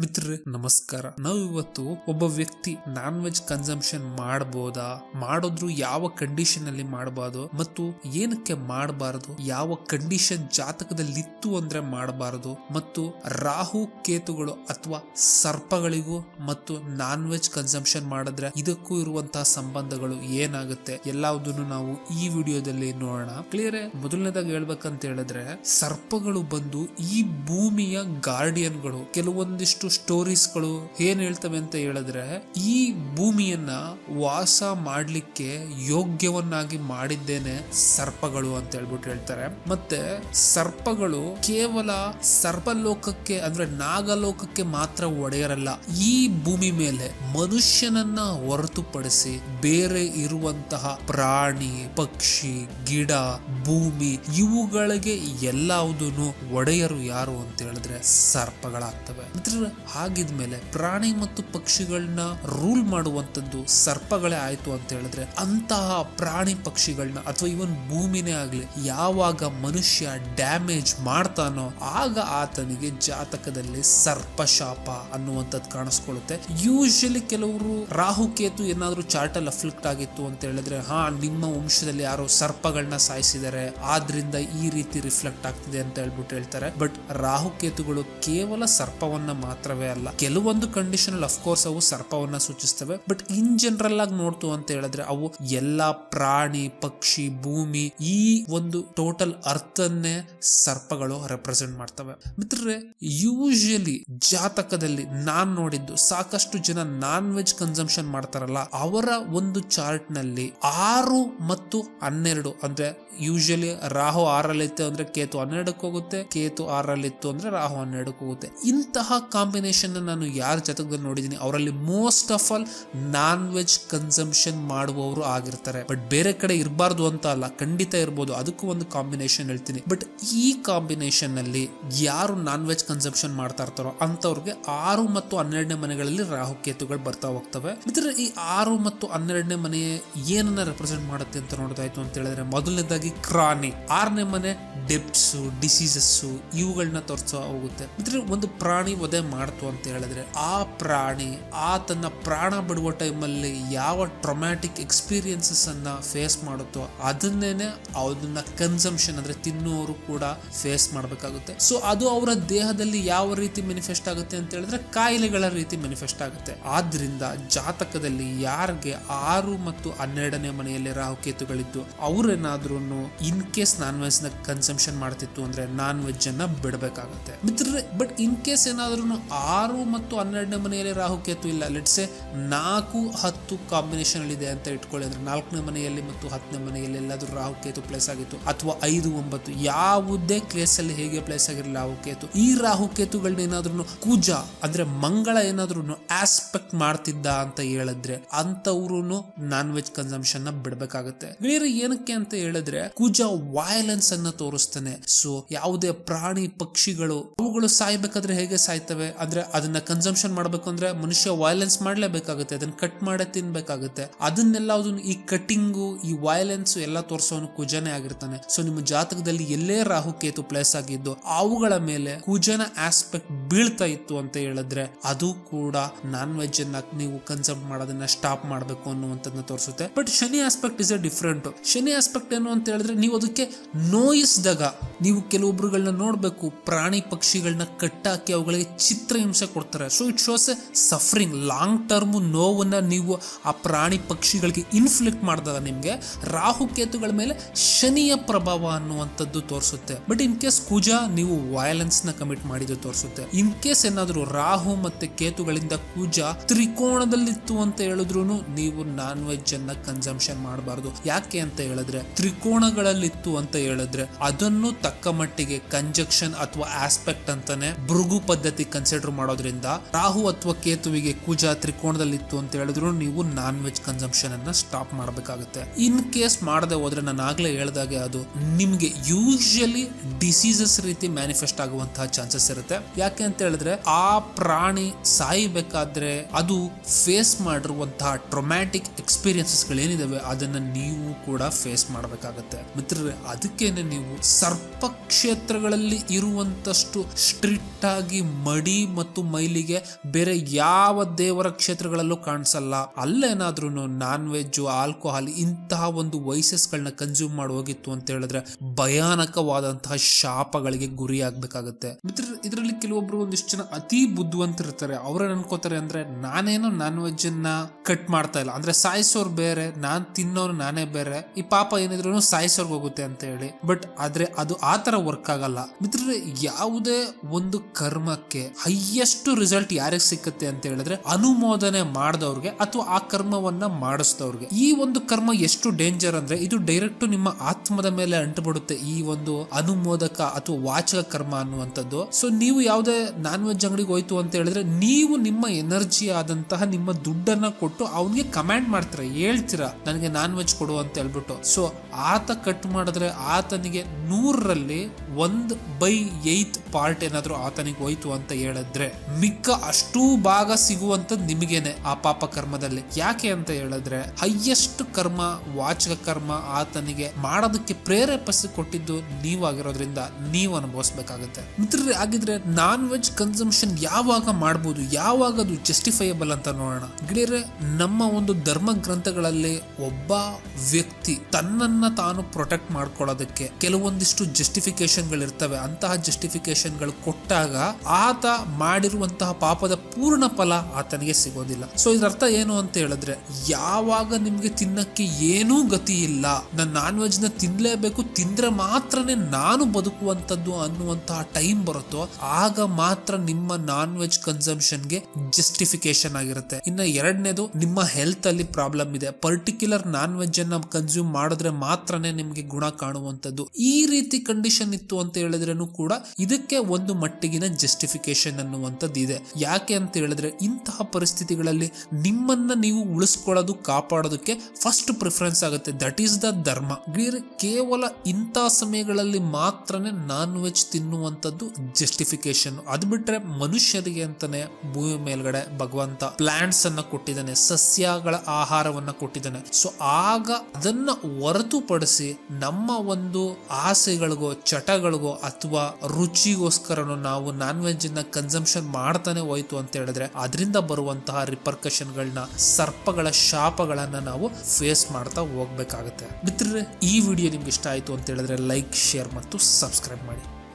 ಮಿತ್ರರೇ ನಮಸ್ಕಾರ. ನಾವು ಇವತ್ತು ಒಬ್ಬ ವ್ಯಕ್ತಿ ನಾನ್ ವೆಜ್ ಕನ್ಸಂಪ್ಷನ್ ಮಾಡಬಹುದಾ ಮಾಡಿದ್ರು ಯಾವ ಕಂಡೀಷನ್ ಅಲ್ಲಿ ಮಾಡಬಾರ್ದು? ಮತ್ತು ಏನಕ್ಕೆ ಮಾಡಬಾರದು? ಯಾವ ಕಂಡೀಷನ್ ಜಾತಕದಲ್ಲಿ ಇತ್ತು ಅಂದ್ರೆ ಮಾಡಬಾರದು? ಮತ್ತು ರಾಹು, ಕೇತುಗಳು ಅಥವಾ ಸರ್ಪಗಳಿಗೂ ಮತ್ತು ನಾನ್ ವೆಜ್ ಕನ್ಸಂಪ್ಷನ್ ಮಾಡಿದ್ರೆ ಇದಕ್ಕೂ ಇರುವಂತಹ ಸಂಬಂಧಗಳು ಏನಾಗುತ್ತೆ? ಎಲ್ಲದನ್ನು ನಾವು ಈ ವಿಡಿಯೋದಲ್ಲಿ ನೋಡೋಣ. ಕ್ಲಿಯರ್ ಮೊದಲನೇದಾಗಿ ಹೇಳ್ಬೇಕಂತ ಹೇಳಿದ್ರೆ, ಸರ್ಪಗಳು ಬಂದು ಈ ಭೂಮಿಯ ಗಾರ್ಡಿಯನ್ಗಳು ಕೆಲವೊಂದಿಷ್ಟು ಸ್ಟೋರೀಸ್ಗಳು ಏನ್ ಹೇಳ್ತವೆ ಅಂತ ಹೇಳಿದ್ರೆ, ಈ ಭೂಮಿಯನ್ನ ವಾಸ ಮಾಡಲಿಕ್ಕೆ ಯೋಗ್ಯವನ್ನಾಗಿ ಮಾಡಿದ್ದೇನೆ ಸರ್ಪಗಳು ಅಂತ ಹೇಳ್ಬಿಟ್ಟು ಹೇಳ್ತಾರೆ. ಮತ್ತೆ ಸರ್ಪಗಳು ಕೇವಲ ಸರ್ಪಲೋಕಕ್ಕೆ ಅಂದ್ರೆ ನಾಗಲೋಕಕ್ಕೆ ಮಾತ್ರ ಒಡೆಯರಲ್ಲ, ಈ ಭೂಮಿ ಮೇಲೆ ಮನುಷ್ಯನನ್ನ ಹೊರತುಪಡಿಸಿ ಬೇರೆ ಇರುವಂತಹ ಪ್ರಾಣಿ, ಪಕ್ಷಿ, ಗಿಡ, ಭೂಮಿ ಇವುಗಳಿಗೆ ಎಲ್ಲಾವುದೂ ಒಡೆಯರು ಯಾರು ಅಂತ ಹೇಳಿದ್ರೆ ಸರ್ಪಗಳಾಗ್ತವೆ. ಮಿತ್ರರೇ, ಹಾಗಿದ್ಮೇಲೆ ಪ್ರಾಣಿ ಮತ್ತು ಪಕ್ಷಿಗಳನ್ನ ರೂಲ್ ಮಾಡುವಂತದ್ದು ಸರ್ಪಗಳೇ ಆಯ್ತು ಅಂತ ಹೇಳಿದ್ರೆ ಅಂತಹ ಪ್ರಾಣಿ ಪಕ್ಷಿಗಳನ್ನ ಅಥವಾ ಇವನ್ ಭೂಮಿನೇ ಆಗ್ಲಿ ಯಾವಾಗ ಮನುಷ್ಯ ಡ್ಯಾಮೇಜ್ ಮಾಡ್ತಾನೋ ಆಗ ಆತನಿಗೆ ಜಾತಕದಲ್ಲಿ ಸರ್ಪಶಾಪ ಅನ್ನುವಂಥದ್ದು ಕಾಣಿಸ್ಕೊಳ್ಳುತ್ತೆ. ಯೂಶಲಿ ಕೆಲವರು ರಾಹುಕೇತು ಏನಾದ್ರೂ ಚಾರ್ಟ್ ಅಲ್ಲಿ ಅಫ್ಲಿಕ್ಟ್ ಆಗಿತ್ತು ಅಂತ ಹೇಳಿದ್ರೆ ಹಾ ನಿಮ್ಮ ವಂಶದಲ್ಲಿ ಯಾರೋ ಸರ್ಪಗಳನ್ನ ಸಾಯಿಸಿದ್ದಾರೆ ಆದ್ರಿಂದ ಈ ರೀತಿ ರಿಫ್ಲೆಕ್ಟ್ ಆಗ್ತಿದೆ ಅಂತ ಹೇಳ್ಬಿಟ್ಟು ಹೇಳ್ತಾರೆ. ಬಟ್ ರಾಹುಕೇತುಗಳು ಕೇವಲ ಸರ್ಪವನ್ನ ಮಾತ್ರವೇ ಅಲ್ಲ, ಕೆಲವೊಂದು ಕಂಡೀಷನ್ ಅಲ್ಲಿ ಅಫ್ಕೋರ್ಸ್ ಅವು ಸರ್ಪವನ್ನ ಸೂಚಿಸ್ತವೆ. ಬಟ್ ಇನ್ ಜನರಲ್ ಆಗಿ ನೋಡ್ತು ಅಂತ ಹೇಳಿದ್ರೆ ಅವು ಎಲ್ಲಾ ಪ್ರಾಣಿ, ಪಕ್ಷಿ, ಭೂಮಿ, ಈ ಒಂದು ಟೋಟಲ್ ಅರ್ಥನ್ನೇ ಸರ್ಪಗಳು ರೆಪ್ರೆಸೆಂಟ್ ಮಾಡ್ತವೆ. ಮಿತ್ರರೇ ಯೂಶಲಿ ಜಾತಕದಲ್ಲಿ ನಾನ್ ನೋಡಿದ್ದು ಸಾಕಷ್ಟು ಜನ ನಾನ್ ವೆಜ್ ಕನ್ಸಂಪ್ಷನ್ ಮಾಡ್ತಾರಲ್ಲ, ಅವರ ಒಂದು ಚಾರ್ಟ್ನಲ್ಲಿ ಆರು ಮತ್ತು ಹನ್ನೆರಡು, ಅಂದ್ರೆ ಯೂಶಲಿ ರಾಹು ಆರಲ್ಲಿತ್ತು ಅಂದ್ರೆ ಕೇತು ಹನ್ನೆರಡಕ್ಕೆ ಹೋಗುತ್ತೆ, ಕೇತು ಆರಲ್ಲಿತ್ತು ಅಂದ್ರೆ ರಾಹು ಹನ್ನೆರಡಕ್ಕೆ ಹೋಗುತ್ತೆ. ಇಂತಹ ಕಾಂಬಿನೇಷನ್ ನಾನು ಯಾರ ಜಾತಕದಲ್ಲಿ ನೋಡಿದೀನಿ ಅವರಲ್ಲಿ most of all non veg consumption ಮಾಡುವವರು ಆಗಿರ್ತಾರೆ. ಬಟ್ ಬೇರೆ ಕಡೆ ಇರಬಾರ್ದು ಅಂತ ಅಲ್ಲ, ಖಂಡಿತ ಇರ್ಬೋದು, ಅದಕ್ಕೂ ಒಂದು ಕಾಂಬಿನೇಷನ್ ಹೇಳ್ತೀನಿ. ಬಟ್ ಈ ಕಾಂಬಿನೇಷನ್ನಲ್ಲಿ ಯಾರು ನಾನ್ ವೆಜ್ ಕನ್ಸಂಪ್ಷನ್ ಮಾಡ್ತಾ ಇರ್ತಾರೋ ಅಂತವ್ರಿಗೆ ಆರು ಮತ್ತು ಹನ್ನೆರಡನೇ ಮನೆಗಳಲ್ಲಿ ರಾಹು, ಕೇತುಗಳು ಬರ್ತಾ ಹೋಗ್ತವೆ. ಮಿತ್ರ ಈ ಆರು ಮತ್ತು ಹನ್ನೆರಡನೇ ಮನೆ ಏನನ್ನ ರೆಪ್ರೆಸೆಂಟ್ ಮಾಡುತ್ತೆ ಅಂತ ನೋಡೋದಾಯ್ತು ಅಂತ ಹೇಳಿದ್ರೆ, ಮೊದಲನೇದಾಗಿ ಕ್ರಾನಿ. ಆರನೇ ಮನೆ ಡೆಪ್ಸ್ ಡಿಸೀಸಸ್ ಇವುಗಳನ್ನ ತೋರಿಸೋ ಹೋಗುತ್ತೆ. ಮಿತ್ರ ಒಂದು ಪ್ರಾಣಿ ವಧೆ ಮಾಡ್ತು ಅಂತ ಹೇಳಿದ್ರೆ, ಆ ಪ್ರಾಣಿ, ಆ ತನ್ನ ಪ್ರಾಣ ಬಿಡುವ ಟೈಮಲ್ಲಿ ಯಾವ ಟ್ರೊಮ್ಯಾಟಿಕ್ ಎಕ್ಸ್ಪೀರಿಯನ್ಸಸ್ ಅನ್ನ ಫೇಸ್ ಮಾಡುತ್ತೋ ಅದನ್ನೇನೆ ಅದನ್ನ ಕನ್ಸಂಪ್ಷನ್ ಅಂದ್ರೆ ತಿನ್ನುವವರು ಕೂಡ ಫೇಸ್ ಮಾಡಬೇಕಾಗುತ್ತೆ. ಸೊ ಅದು ಅವರ ದೇಹದಲ್ಲಿ ಯಾವ ರೀತಿ ಮೆನಿಫೆಸ್ಟ್ ಆಗುತ್ತೆ ಅಂತ ಹೇಳಿದ್ರೆ ಕಾಯಿಲೆಗಳ ರೀತಿ ಮೆನಿಫೆಸ್ಟ್ ಆಗುತ್ತೆ. ಆದ್ರಿಂದ ಜಾತಕದಲ್ಲಿ ಯಾರಿಗೆ ಆರು ಮತ್ತು ಹನ್ನೆರಡನೇ ಮನೆಯಲ್ಲಿ ರಾಹುಕೇತುಗಳಿದ್ದು ಅವ್ರೇನಾದ್ರೂ ಇನ್ ಕೇಸ್ ನಾನ್ನ ಕನ್ಸಂಪ್ಷನ್ ಮಾಡ್ತಿತ್ತು ಅಂದ್ರೆ ನಾನ್ ಅನ್ನ ಬಿಡಬೇಕಾಗುತ್ತೆ. ಮಿತ್ರರೆ ಬಟ್ ಇನ್ ಕೇಸ್ ಏನಾದ್ರೂ ಆರು ಮತ್ತು ಹನ್ನೆರಡನೇ ಮನೆಯಲ್ಲಿ ರಾಹು ಕೇತು ಇಲ್ಲ ಲೆಟ್ಸೆ ನಾಲ್ಕು, ಹತ್ತು ಕಾಂಬಿನೇಷನ್ ಇದೆ ಅಂತ ಇಟ್ಕೊಳ್ಳಿ ಅಂದ್ರೆ ನಾಲ್ಕನೇ ಮನೆಯಲ್ಲಿ ಮತ್ತು ಹತ್ತನೇ ಮನೆಯಲ್ಲಿ ಎಲ್ಲಾದ್ರೂ ರಾಹುಕೇತು ಪ್ಲೇಸ್ ಆಗಿತ್ತು ಅಥವಾ ಐದು, ಒಂಬತ್ತು, ಯಾವುದೇ ಅಲ್ಲಿ ಹೇಗೆ ಪ್ಲೇಸ್ ಆಗಿರಲಿಲ್ಲ ರಾಹುಕೇತು ಈ ರಾಹು ಕೇತುಗಳನ್ನ ಏನಾದ್ರೂ ಕೂಜ ಅಂದ್ರೆ ಮಂಗಳ ಏನಾದ್ರೂ ಆಸ್ಪೆಕ್ಟ್ ಮಾಡ್ತಿದ್ದ ಅಂತ ಹೇಳಿದ್ರೆ ಅಂತವ್ರು ನಾನ್ ವೆಜ್ ಕನ್ಸಂಪ್ಷನ್ ಬಿಡಬೇಕಾಗುತ್ತೆ. ಬೇರೆ ಏನಕ್ಕೆ ಅಂತ ಹೇಳಿದ್ರೆ ಕುಜ ವಯಲೆನ್ಸ್ ಅನ್ನ ತೋರಿಸ್ತಾನೆ. ಸೊ ಯಾವುದೇ ಪ್ರಾಣಿ, ಪಕ್ಷಿಗಳು, ಅವುಗಳು ಸಾಯ್ಬೇಕಾದ್ರೆ ಹೇಗೆ ಸಾಯ್ತವೆ? ಅಂದ್ರೆ ಅದನ್ನ ಕನ್ಸಂಪ್ಷನ್ ಮಾಡ್ಬೇಕು ಅಂದ್ರೆ ಮನುಷ್ಯ ವಯಲೆನ್ಸ್ ಮಾಡ್ಲೇಬೇಕಾಗುತ್ತೆ ಅದನ್ನ ಕಟ್ ಮಾಡೇ ತಿನ್ಬೇಕಾಗುತ್ತೆ. ಅದನ್ನೆಲ್ಲ ಅದನ್ನ ಈ ಕಟ್ಟಿಂಗು ಈ ವಯಲೆನ್ಸ್ ಎಲ್ಲ ತೋರಿಸೋನು ಕುಜನೇ ಆಗಿರ್ತಾನೆ. ಸೊ ನಿಮ್ಮ ಜಾತಕದಲ್ಲಿ ಎಲ್ಲೇ ರಾಹು ಕೇತು ಪ್ಲೇಸ್ ಆಗಿದ್ದು, ಅವುಗಳ ಮೇಲೆ ಕುಜನ ಆಸ್ಪೆಕ್ಟ್ ಬೀಳ್ತಾ ಇತ್ತು ಅಂತ ಹೇಳಿದ್ರೆ, ಅದು ಕೂಡ ನಾನ್ ವೆಜ್ ಅನ್ನ ನೀವು ಕನ್ಸಂಪ್ ಮಾಡೋದನ್ನ ಸ್ಟಾಪ್ ಮಾಡಬೇಕು ಅನ್ನುವಂಥದ್ದನ್ನ ತೋರಿಸುತ್ತೆ. But Shani aspect is a different Shani aspect ಏನು ಅಂತ ಹೇಳಿದ್ರೆ ನೀವು ಅದಕ್ಕೆ ನೋಯಿಸಿದಾಗ ನೀವು ಕೆಲವೊಬ್ಬರುಗಳನ್ನ ನೋಡ್ಬೇಕು. ಪ್ರಾಣಿ ಪಕ್ಷಿಗಳನ್ನ ಕಟ್ಟಾಕಿ ಅವುಗಳಿಗೆ ಚಿತ್ರಹಿಂಸೆ ಕೊಡ್ತಾರೆ. So it shows a suffering long term ನೋವನ್ನ ನೀವು ಆ ಪ್ರಾಣಿ ಪಕ್ಷಿಗಳಿಗೆ ಇನ್ಫ್ಲಿಕ್ಟ್ ಮಾಡಿದಾಗ ನಿಮಗೆ ರಾಹುಕೇತುಗಳ ಮೇಲೆ ಶನಿಯ ಪ್ರಭಾವ ಅನ್ನುವಂಥದ್ದು ತೋರಿಸುತ್ತೆ. ಬಟ್ ಇನ್ ಕೇಸ್ ಕುಜ ನೀವು ವಯಲೆನ್ಸ್ನ ಕಮಿಟ್ ಮಾಡಿದ್ದು ತೋರಿಸುತ್ತೆ. ಇನ್ ಕೇಸ್ ಏನಾದರೂ ರಾಹು ಮತ್ತೆ ಕೇತುಗಳಿಂದ ಕುಜ ತ್ರಿಕೋಣದಲ್ಲಿತ್ತು ಅಂತ ಹೇಳಿದ್ರು ನೀವು ನಾನ್ ವೆಜ್ ಅನ್ನ ಕನ್ಸಂಪ್ಷನ್ ಮಾಡಬಾರ್ದು. ಯಾಕೆ ಅಂತ ಹೇಳಿದ್ರೆ ತ್ರಿಕೋಣಗಳಲ್ಲಿತ್ತು ಅಂತ ಹೇಳಿದ್ರೆ ಅದನ್ನು ತಕ್ಕ ಮಟ್ಟಿಗೆ ಕಂಜಕ್ಷನ್ ಅಥವಾ ಆಸ್ಪೆಕ್ಟ್ ಅಂತಾನೆ ಭೃಗು ಪದ್ಧತಿ ಕನ್ಸಿಡರ್ ಮಾಡೋದ್ರಿಂದ ರಾಹು ಅಥವಾ ಕೇತುವಿಗೆ ಕುಜ ತ್ರಿಕೋಣದಲ್ಲಿತ್ತು ಅಂತ ಹೇಳಿದ್ರು ನೀವು ನಾನ್ ವೆಜ್ ಕನ್ಸಂಪ್ಷನ್ ಅನ್ನ ಸ್ಟಾಪ್ ಮಾಡಬೇಕಾಗುತ್ತೆ. ಇನ್ ಕೇಸ್ ಮಾಡದೆ ಹೋದ್ರೆ ನಾನು ಆಗ್ಲೇ ಹೇಳ್ದಾಗೆ ಅದು ನಿಮ್ಗೆ ಯೂಶಲಿ ಡಿಸೀಸಸ್ ರೀತಿ ಮ್ಯಾನಿಫೆಸ್ಟ್ ಆಗುವಂತಹ ಚಾನ್ಸಸ್ ಇರುತ್ತೆ. ಯಾಕೆ ಅಂತ ಹೇಳಿದ್ರೆ ಆ ಪ್ರಾಣಿ ಸಾಯಬೇಕಾದ್ರೆ ಅದು ಫೇಸ್ ಮಾಡಿರುವಂತಹ ಟ್ರೊಮ್ಯಾಟಿಕ್ ಎಕ್ಸ್ಪೀರಿಯನ್ಸಸ್ ಗಳೇನಿದಾವೆ ಅದನ್ನ ನೀವು ಕೂಡ ಫೇಸ್ ಮಾಡಬೇಕಾಗತ್ತೆ. ಮಿತ್ರರೇ, ಅದಕ್ಕೇನೆ ನೀವು ಸರ್ಪ ಕ್ಷೇತ್ರಗಳಲ್ಲಿ ಇರುವಂತಷ್ಟು ಸ್ಟ್ರಿಕ್ಟ್ ಆಗಿ ಮಡಿ ಮತ್ತು ಮೈಲಿಗೆ ಬೇರೆ ಯಾವ ದೇವರ ಕ್ಷೇತ್ರಗಳಲ್ಲೂ ಕಾಣಿಸಲ್ಲ. ಅಲ್ಲೇನಾದ್ರೂ ನಾನ್ ವೆಜ್ ಆಲ್ಕೋಹಾಲ್ ಇಂತಹ ಒಂದು ವೈಸಸ್ ಗಳನ್ನ ಕನ್ಸ್ಯೂಮ್ ಮಾಡಿ ಹೋಗಿತ್ತು ಅಂತ ಹೇಳಿದ್ರೆ ಭಯಾನಕವಾದಂತಹ ಶಾಪಗಳಿಗೆ ಗುರಿ ಆಗ್ಬೇಕಾಗತ್ತೆ ಇದರಲ್ಲಿ ಕೆಲವೊಬ್ರು ಒಂದಿಷ್ಟು ಜನ ಅತಿ ಬುದ್ಧಿವಂತರಿರ್ತಾರೆ. ಅವ್ರೇನ್ ಅನ್ಕೋತಾರೆ ಅಂದ್ರೆ ನಾನೇನು ನಾನ್ ವೆಜ್ ಅನ್ನ ಕಟ್ ಮಾಡ್ತಾ ಇಲ್ಲ. ಅಂದ್ರೆ ಸಾಯಿಸೋರು ಬೇರೆ, ನಾನ್ ತಿನ್ನೋರು ನಾನೇ ಬೇರೆ, ಈ ಪಾಪ ಏನಿದ್ರು ಸಾಯಿಸೋರ್ಗ್ ಹೋಗುತ್ತೆ ಅಂತ ಹೇಳಿ. ಬಟ್ ಆದ್ರೆ ಅದು ಆತರ ವರ್ಕ್ ಆಗಲ್ಲ. ಮಿತ್ರರೇ, ಯಾವುದೇ ಒಂದು ಕರ್ಮಕ್ಕೆ ಹೈಯೆಸ್ಟ್ ರಿಸಲ್ಟ್ ಯಾರಿಗೆ ಸಿಕ್ಕತ್ತೆ ಅಂತ ಹೇಳಿದ್ರೆ ಅನುಮೋದನೆ ಮಾಡಿದವ್ರಿಗೆ ಅಥವಾ ಆ ಕರ್ಮವನ್ನ ಮಾಡಿಸ್ದವ್ರಿಗೆ. ಈ ಒಂದು ಕರ್ಮ ಎಷ್ಟು ಡೇಂಜರ್ ಅಂದ್ರೆ ಇದು ಡೈರೆಕ್ಟ್ ನಿಮ್ಮ ಆತ್ಮದ ಮೇಲೆ ಅಂಟುಬಿಡುತ್ತೆ ಈ ಒಂದು ಅನುಮೋದಕ ಅಥವಾ ವಾಚಕ ಕರ್ಮ ಅನ್ನುವಂಥದ್ದು. ಸೊ ನೀವು ಯಾವುದೇ ನಾನ್ ವೆಜ್ ಅಂಗಡಿಗೆ ಹೋಯ್ತು ಅಂತ ಹೇಳಿದ್ರೆ ನೀವು ನಿಮ್ಮ ಎನರ್ಜಿ ಆದಂತಹ ನಿಮ್ಮ ದುಡ್ಡನ್ನ ಕೊಟ್ಟು ಅವನಿಗೆ ಕಮ್ಯಾಂಡ್ ಮಾಡ್ತಾರೆ, ಹೇಳ್ತೀರಾ, ನನಗೆ ನಾನ್ ವೆಜ್ ಕೊಡು ಅಂತ ಹೇಳ್ಬಿಟ್ಟು. ಸೊ ಆತ ಕಟ್ ಮಾಡಿದ್ರೆ ಆತನಿಗೆ ನೂರರಲ್ಲಿ ಒಂದ್ ಬೈ ಏತ್ ಪಾರ್ಟ್ ಏನಾದ್ರು ಆತನಿಗೆ ಹೋಯ್ತು ಅಂತ ಹೇಳಿದ್ರೆ, ಮಿಕ್ಕ ಅಷ್ಟೂ ಭಾಗ ಸಿಗುವಂತದ್ ನಿಮಗೇನೆ ಆ ಪಾಪ ಕರ್ಮದಲ್ಲಿ. ಯಾಕೆ ಅಂತ ಹೇಳಿದ್ರೆ ಹೈಯೆಸ್ಟ್ ಕರ್ಮ, ವಾಚಕ ಕರ್ಮ ಆತನಿಗೆ ಮಾಡೋದಕ್ಕೆ ಪ್ರೇರೇಪಿಸಿ ಕೊಟ್ಟಿದ್ದು ನೀವಾಗಿರೋದ್ರಿಂದ ನೀವು ಅನುಭವಿಸ್ಬೇಕಾಗುತ್ತೆ. ಮಿತ್ರರೇ ಆಗಿದ್ರೆ ನಾನ್ ವೆಜ್ ಕನ್ಸಂಪ್ಷನ್ ಯಾವಾಗ ಮಾಡ್ಬೋದು, ಯಾವಾಗ ಅದು ಜಸ್ಟಿಫೈಯಬಲ್ ಅಂತ ನೋಡೋಣ. ಗಿಳಿಯರೆ ನಮ್ಮ ಒಂದು ಧರ್ಮ ಗ್ರಂಥಗಳಲ್ಲಿ ಒಬ್ಬ ವ್ಯಕ್ತಿ ತನ್ನನ್ನ ತಾನು ಪ್ರೊಟೆಕ್ಟ್ ಮಾಡ್ಕೊಳ್ಳೋದಕ್ಕೆ ಕೆಲವೊಂದಿಷ್ಟು ಜಸ್ಟಿಫಿಕೇಶನ್ ಇರ್ತವೆ ಅಂತಹ ಜಸ್ಟಿಫಿಕೇಶನ್ಗಳು ಕೊಟ್ಟಾಗ ಆತ ಮಾಡಿರುವಂತಹ ಪಾಪದ ಪೂರ್ಣ ಫಲ ಆತನಿಗೆ ಸಿಗೋದಿಲ್ಲ. ಸೊ ಇದ್ರ ಅರ್ಥ ಏನು ಅಂತ ಹೇಳಿದ್ರೆ, ಯಾವಾಗ ನಿಮ್ಗೆ ತಿನ್ನಕ್ಕೆ ಏನೂ ಗತಿ ಇಲ್ಲ ನನ್ನ ನಾನ್ ವೆಜ್ನ ತಿನ್ಲೇಬೇಕು, ತಿಂದ್ರೆ ಮಾತ್ರನೇ ನಾನು ಬದುಕುವಂತದ್ದು ಅನ್ನುವಂತಹ ಟೈಮ್ ಬರುತ್ತೋ, ಆಗ ಮಾತ್ರ ನಿಮ್ಮ ನಾನ್ ವೆಜ್ ಕನ್ಸಂಪ್ಷನ್ಗೆ ಜಸ್ಟಿಫಿಕೇಶನ್ ಆಗಿರುತ್ತೆ. ಇನ್ನ ಎರಡನೇದು ನಿಮ್ಮ ಹೆಲ್ತಲ್ಲಿ ಪ್ರಾಬ್ಲಮ್ ಇದೆ. ಪರ್ಟಿಕ್ಯುಲರ್ ನಾನ್ ವೆಜ್ ಅನ್ನ ಕನ್ಸ್ಯೂಮ್ ಮಾಡಿದ್ರೆ ಮಾತ್ರನೇ ನಿಮಗೆ ಗುಣ ಕಾಣುವಂಥದ್ದು. ಈ ರೀತಿ ಕಂಡೀಷನ್ ಇತ್ತು ಅಂತ ಹೇಳಿದ್ರೂ ಕೂಡ ಇದಕ್ಕೆ ಒಂದು ಮಟ್ಟಿಗಿನ ಜಸ್ಟಿಫಿಕೇಶನ್ ಅನ್ನುವಂಥದ್ದು ಇದೆ. ಯಾಕೆ ಅಂತ ಹೇಳಿದ್ರೆ ಇಂತಹ ಪರಿಸ್ಥಿತಿಗಳಲ್ಲಿ ನಿಮ್ಮನ್ನ ನೀವು ಉಳಿಸ್ಕೊಳ್ಳೋದು, ಕಾಪಾಡೋದಕ್ಕೆ ಫಸ್ಟ್ ಪ್ರಿಫರೆನ್ಸ್ ಆಗುತ್ತೆ. ದಟ್ ಈಸ್ ದ ಧರ್ಮ ಕೇವಲ ಇಂತಹ ಸಮಯಗಳಲ್ಲಿ ಮಾತ್ರನೇ ನಾನ್ ವೆಜ್ ತಿನ್ನುವಂಥದ್ದು ಜಸ್ಟಿಫಿಕೇಶನ್ ಅದು ಬಿಟ್ರೆ ಮನುಷ್ಯರಿಗೆ ಅಂತಾನೆ ಭೂಮಿ ಮೇಲ್ಗಡೆ ಭಗವಂತ ಪ್ಲಾಂಟ್ಸ್ ಅನ್ನ ಕೊಟ್ಟಿದ್ದಾನೆ. ಸಸ್ಯಗಳ ಆಹಾರವನ್ನ ಕೊಟ್ಟಿದ್ದಾನೆ. ಸೊ ಆಗ ಅದನ್ನ ಹೊರತುಪಡಿಸಿ ನಮ್ಮ ಒಂದು ಆಸೆಗಳಿಗೋ, ಚಟಗಳಿಗೋ ಅಥವಾ ರುಚಿಗೋಸ್ಕರ ನಾವು ನಾನ್ ವೆಜ್ನ ಕನ್ಸಂಪ್ಷನ್ ಮಾಡ್ತಾನೆ ಹೋಯ್ತು ಅಂತ ಹೇಳಿದ್ರೆ ಅದರಿಂದ ಬರುವಂತಹ ರಿಪರ್ಕಷನ್ಗಳನ್ನ ಸರ್ಪಗಳ ಶಾಪಗಳನ್ನ ನಾವು ಫೇಸ್ ಮಾಡ್ತಾ ಹೋಗ್ಬೇಕಾಗತ್ತೆ. ಮಿತ್ರರೇ, ಈ ವಿಡಿಯೋ ನಿಮ್ಗೆ ಇಷ್ಟ ಆಯ್ತು ಅಂತ ಹೇಳಿದ್ರೆ ಲೈಕ್ ಶೇರ್ ಮತ್ತು ಸಬ್ಸ್ಕ್ರೈಬ್ ಮಾಡಿ.